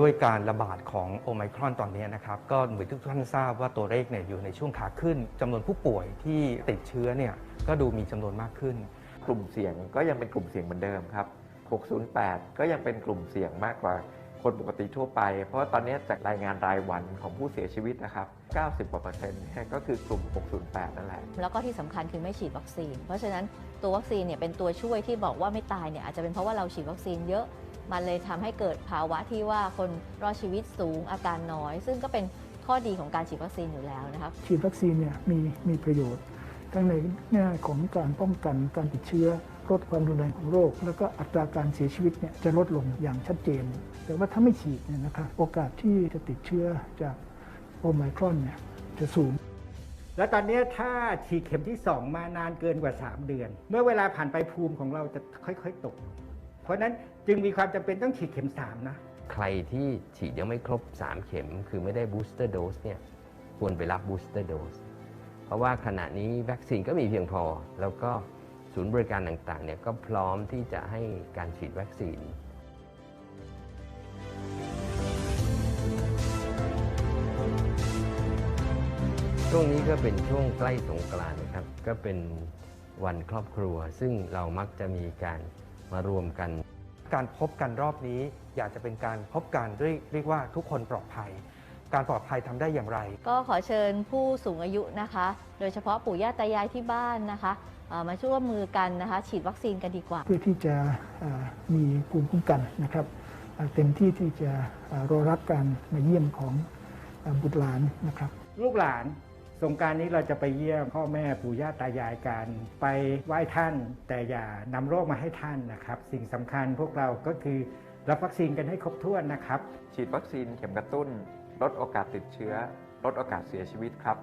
ด้วยการระบาดของโอไมครอนตอนนี้นะครับก็เหมือนทุกท่านทราบว่าตัวเลขเนี่ยอยู่ในช่วงขาขึ้นจำนวนผู้ป่วยที่ติดเชื้อเนี่ยก็ดูมีจำนวนมากขึ้น กลุ่มเสี่ยงก็ยังเป็นกลุ่มเสี่ยงเหมือนเดิมครับ 608 ก็ยังเป็นกลุ่มเสี่ยงมากกว่าคนปกติทั่วไป เพราะว่าตอนนี้จากรายงานรายวันของผู้เสียชีวิตนะครับ 90กว่าเปอร์เซ็นต์เนี่ยก็คือกลุ่ม 608 นั่นแหละ แล้วก็ที่สำคัญคือไม่ฉีดวัคซีน เพราะฉะนั้นตัววัคซีนเนี่ยเป็นตัวช่วยที่บอกว่าไม่ตายเนี่ยอาจจะเป็นเพราะว่าเราฉีดวัคซีนเยอะ มันเลยทำให้เกิดภาวะที่ว่าคนรอดชีวิตสูงอาการน้อย ซึ่งก็เป็นข้อดีของการฉีดวัคซีนอยู่แล้วนะครับฉีดวัคซีนเนี่ยมีมีประโยชน์ทั้งในแง่ของการป้องกันการติดเชื้อลดความรุนแรงของโรค แล้วก็อัตราการเสียชีวิตเนี่ยจะลดลงอย่างชัดเจน แต่ว่าถ้าไม่ฉีดเนี่ยนะครับโอกาสที่จะติดเชื้อจากโอไมครอนเนี่ยจะสูง แล้วตอนนี้ถ้าฉีดเข็มที่ 2 มานานเกินกว่า 3 เดือน เมื่อเวลาผ่านไปภูมิของเราจะค่อย ๆ ตกเพ ราะนั้นจึงมีความจำเป็นต้องฉีดเข็ม 3 นะ ใครที่ฉีดยังไม่ครบ 3 เข็ม คือไม่ได้บูสเตอร์โดสเนี่ยควรไปรับบูสเตอร์โดสเพราะว่าขณะนี้วัคซีนก็มีเพียงพอ แล้วก็ศูนย์บริการต่างๆเนี่ยก็พร้อมที่จะให้การฉีดวัคซีนช่วงนี้ก็เป็นช่วงใกล้สงกรานต์นะครับ ก็เป็นวันครอบครัว ซึ่งเรามักจะมีการ มารวมกัน การพบกันรอบนี้อยากจะเป็นการพบกันด้วยเรียกว่าทุกคนปลอดภัย การปลอดภัยทำได้อย่างไร ก็ขอเชิญผู้สูงอายุนะคะ โดยเฉพาะปู่ย่าตายายที่บ้านนะคะเอ่อมาช่วยร่วมมือกันนะคะ ฉีดวัคซีนกันดีกว่า เพื่อที่จะเอ่อมีภูมิคุ้มกันนะครับเอ่อเต็มที่ที่จะเอ่อรอรับการมาเยี่ยมของเอ่อบุตรหลานนะครับ ลูกหลาน สงการนี้เราจะไปเยี่ยมพ่อแม่ปู่ย่าตายายกันไปไหว้ท่าน แต่อย่านำโรคมาให้ท่านนะครับ สิ่งสำคัญพวกเราก็คือรับวัคซีนกันให้ครบถ้วนนะครับ ฉีดวัคซีนเข็มกระตุ้น ลดโอกาสติดเชื้อ ลดโอกาสเสียชีวิตครับ